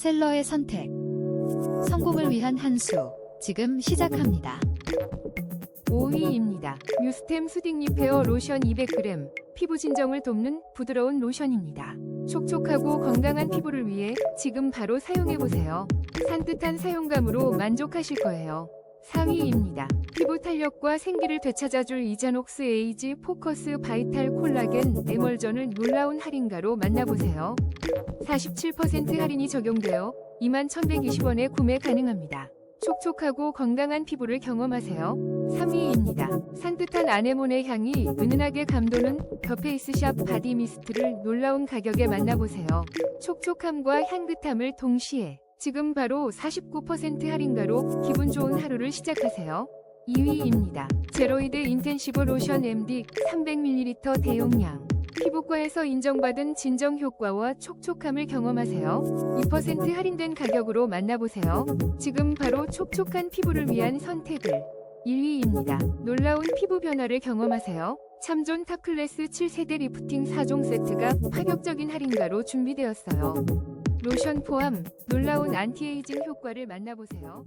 셀러의 선택. 성공을 위한 한 수. 지금 시작합니다. 5위입니다. 뉴스템 수딩 리페어 로션 200g. 피부 진정을 돕는 부드러운 로션입니다. 촉촉하고 건강한 피부를 위해 지금 바로 사용해보세요. 산뜻한 사용감으로 만족하실 거예요. 4위입니다. 피부 탄력과 생기를 되찾아줄 이자녹스 에이지 포커스 바이탈 콜라겐 에멀전을 놀라운 할인가로 만나보세요. 47% 할인이 적용되어 21,120원에 구매 가능합니다. 촉촉하고 건강한 피부를 경험하세요. 3위입니다. 산뜻한 아네모네 향이 은은하게 감도는 더 페이스샵 바디 미스트를 놀라운 가격에 만나보세요. 촉촉함과 향긋함을 동시에 지금 바로 49% 할인가로 기분 좋은 하루를 시작하세요. 2위입니다. 제로이드 인텐시브 로션 MD 300ml 대용량. 피부과에서 인정받은 진정 효과와 촉촉함을 경험하세요. 2% 할인된 가격으로 만나보세요. 지금 바로 촉촉한 피부를 위한 선택을. 1위입니다. 놀라운 피부 변화를 경험하세요. 참존 타클래스 7세대 리프팅 4종 세트가 파격적인 할인가로 준비되었어요. 로션 포함 놀라운 안티에이징 효과를 만나보세요.